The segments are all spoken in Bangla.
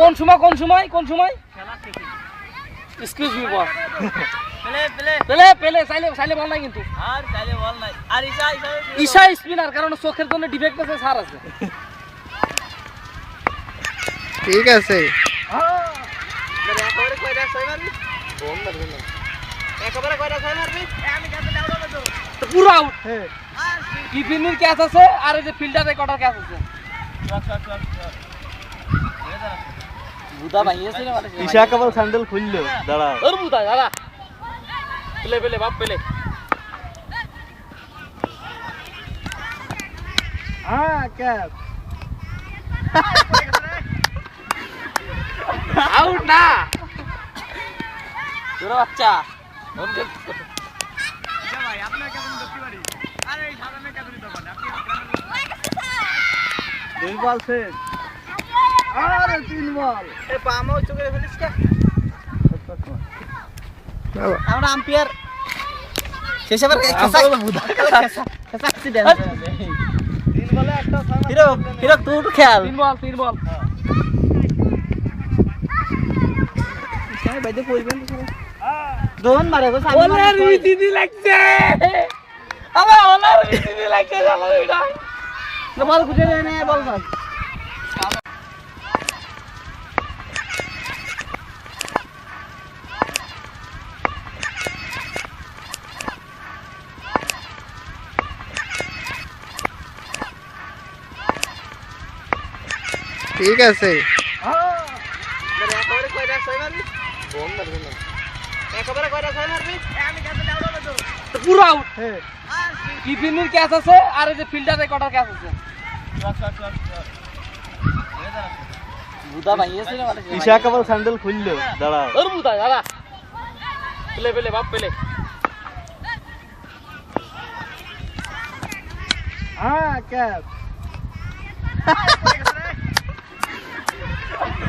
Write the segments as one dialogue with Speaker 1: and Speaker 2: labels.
Speaker 1: কোন সময় কোন সময় কোন সময়? এক্সকিউজ মি বস পেলে পেলে। চাইলে চাইলে বল নাই কিন্তু। ঈশা স্পিনার কারণ চোখের জন্য ডিফেক্ট আছে সার আছে।
Speaker 2: ঠিক আছে।
Speaker 1: পুরো আউট টিফিনের ক্যাচ আছে আর এই যে ফিল্ডারে কটার ক্যাচ আছে। বুদা ভাইয়েছে মানে
Speaker 3: না স্যান্ডেল খুললো দাঁড়া
Speaker 1: ওর বুদা দাঁড়া পেলে পেলে বাপ পেলে।
Speaker 2: হ্যাঁ ক্যাপ।
Speaker 1: আউট
Speaker 2: আরে তিন বল।
Speaker 3: আমরা আম্পায়ার। শেষ আবার
Speaker 2: তিন বলে একটা ছয়
Speaker 3: হিরো হিরো তুই একটু খেয়াল।
Speaker 1: তিন বল তিন বল।
Speaker 3: বাইদে পড়বেন দোন মারে গো
Speaker 1: ওনার দিদি লাগছে। আমার ওনার দিদি লাগছে জানো এটা।
Speaker 3: বল খুঁজে নেয় না বল। বল
Speaker 2: ঠিক আছে
Speaker 1: পুরো আউট টিফিনের ক্যাচ আছে আর এই যে ফিল্ডারে কটার ক্যাচ আছে বুদা ভাই আছে না মানে
Speaker 3: ঈশা কেবল স্যান্ডেল খুললো দাঁড়াও
Speaker 1: ওর বুদা দাদা পেলে পেলে বাপ পেলে
Speaker 2: হ্যাঁ ক্যাপ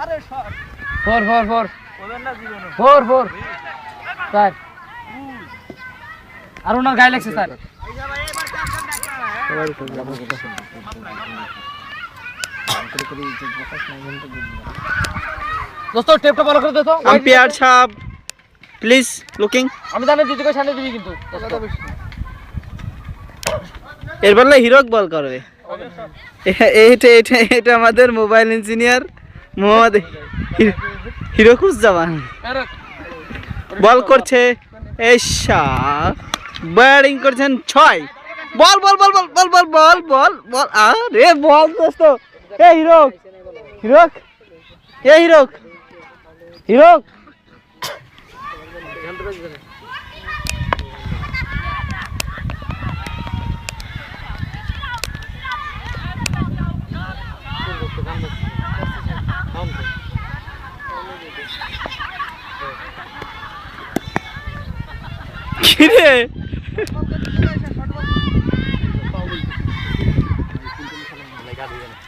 Speaker 2: আরে shot
Speaker 1: four four four four four sir আর ওনার গায়ে লাগছে স্যার দোস্ত টেপটা ভালো করে দে তো
Speaker 3: আম্পায়ার সাহেব প্লিজ লুকিং
Speaker 1: আমি জানি দিদি কই সামনে দিবি কিন্তু
Speaker 3: এর বললে হিরোক বল করবে। এ- এইটা এটা এটা আমাদের মোবাইল ইঞ্জিনিয়ার মোহাম্মদ হিরো- হিরোকুজ্জামান বল করছে এসা ব্যাটিং করছেন ছয়। বল বল বল বল বল বল বল বল বল। আরে বল দোস্ত। এ হিরোক। হিরোক। এ হিরোক। হিরোক! কিরে?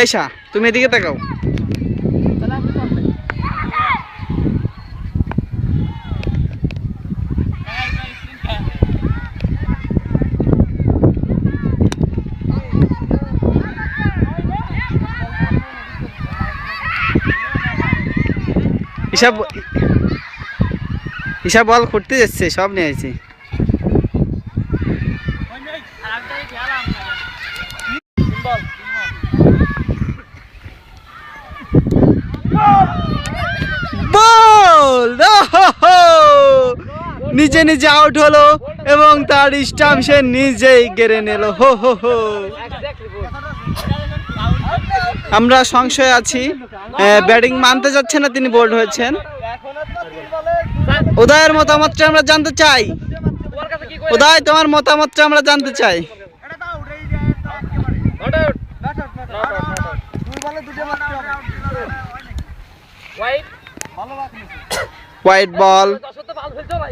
Speaker 3: এই তুমি এদিকে তাকাও। হিসাব হিসাব বল করতে যাচ্ছে সব নিয়েছি নিজে নিজে আউট হলো এবং তার স্টাম্প সে নিজেই গেড়ে নিল। হো হো হো। আমরা সংশয়ে আছি। ব্যাটিং মানতে যাচ্ছে না, তিনি বোল্ড হয়েছেন। উদয়ের মতামতটা আমরা জানতে চাই। উদয়, তোমার মতামতটা আমরা জানতে চাই।
Speaker 1: হোয়াইট
Speaker 3: বল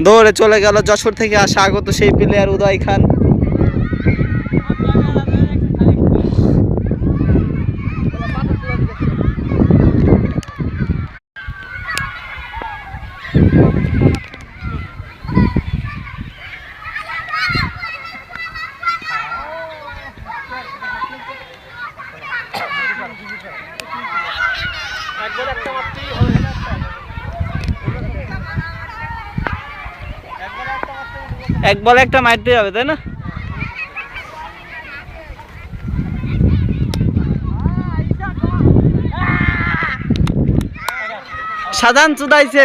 Speaker 3: দৌড়ে চলে গেল যশোর থেকে আসা আগত সেই প্লেয়ার উদয় খান।
Speaker 1: একবার একটা মারতেই
Speaker 3: এক বলে একটা মারতে হবে তাই না? সাধারণ চুদাইছে।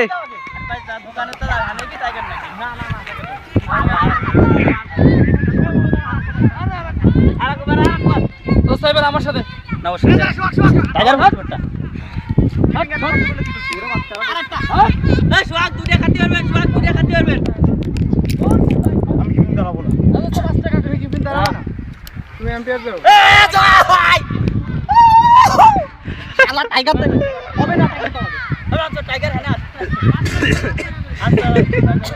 Speaker 1: আমার সাথে
Speaker 2: দুটা খাতে পারবেন দুটা খাতে পারবেন আমি কি দাঁড়াবো না
Speaker 3: তুমি এম্পিয়ার দাও
Speaker 2: আল্লাহ টাইগার দেবে হবে না টাইগার হবে আমরা টাইগার হ্যাঁ আচ্ছা